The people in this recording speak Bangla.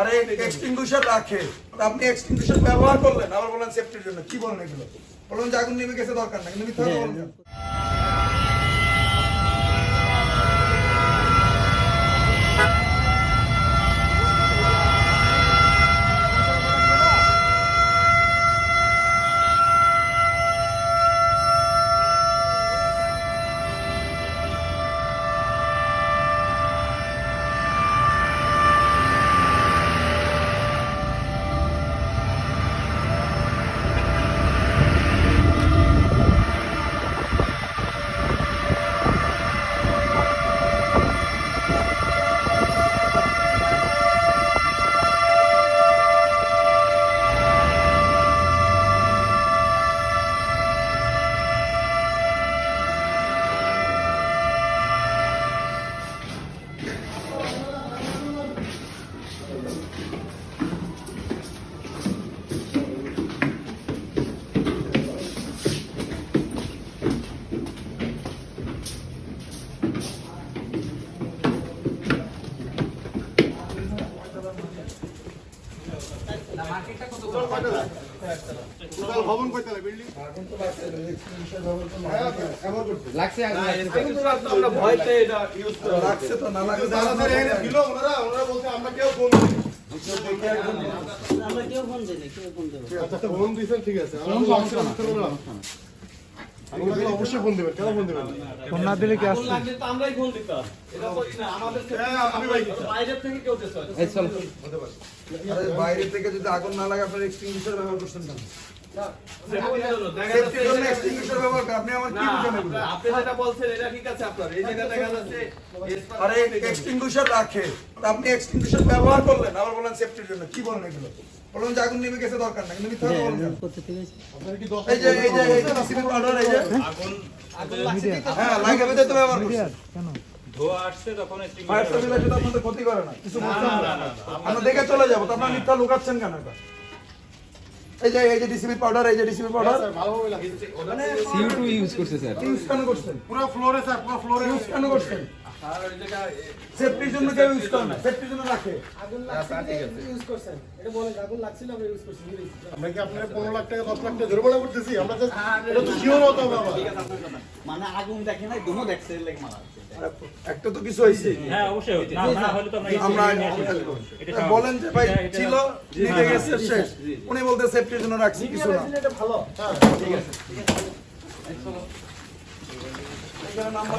আরে এক্সটিংগুইশার রাখে। আপনি এক্সটিংগুইশার ব্যবহার করলেন আবার বলেন সেফটির জন্য। কি বলেন এগুলো? বলুন যে আগুন নেমে গেছে দরকার নাই। কিন্তু মিথ্যা ফোন আচ্ছা দিয়েছেন ঠিক আছে অবশ্যই ফোন দেবেন কেন ফোন দেবেন? আগুন লাগলে তো আমরাই ফোন দিতাম। এটা করি না আমাদের থেকে হ্যাঁ, আমি ভাই বাইরের থেকে কেউ দিতে হয়। এই চল। বাইরে থেকে যদি আগুন না লাগে আপনার এক্সটিংগুইশার ব্যবহার করছেন কেন? আপনি এক্সটিংগুইশার ব্যবহার করলেন আবার বলেন সেফটির জন্য কি বলেন এগুলো বলুন যে আগুন নেমে গেছে দরকার না কিন্তু মিথ্যা এই যে এই যে এই যে পাউডার এই যে হ্যাঁ তো ব্যবহার ধোয়া আসছে তখন ফায়ার সার্ভিস আপনাদের ক্ষতি করে না কিছু না আমরা দেখে চলে যাব তো আপনারা মিথ্যা লুকাচ্ছেন কেন এটা এই যে এই যে ডিসিপি পাউডার এই যে ডিসিপি পাউডার স্যার ভালোভাবে লাগিয়েছে সিউ2 ইউজ করছে স্যার ইউজ কেন করছেন? পুরো ফ্লোরে স্যার পুরো ফ্লোরে ইউজ কেন করছেন? সেফটির জন্য কেউ ইউজ করে না সেফটির জন্য রাখে। আমরা কি আপনার পনেরো লাখ টাকা দশ লাখ টাকা জরিমানা করতেছি? আমরা just এটা তো শিওর হতে হবে আমার মানে আগুন দেখে নাই দুমো দেখছে লেগ মারা একটা তো কিছু হয়েছে। হ্যাঁ অবশ্যই হচ্ছে। না না হলে তো আমরা আমরা বলেন যে ভাই ছিল নিতে গেছে শেষ। উনি বলতে সেফটির জন্য রাখছি কিছু না। এখানে নাম্বার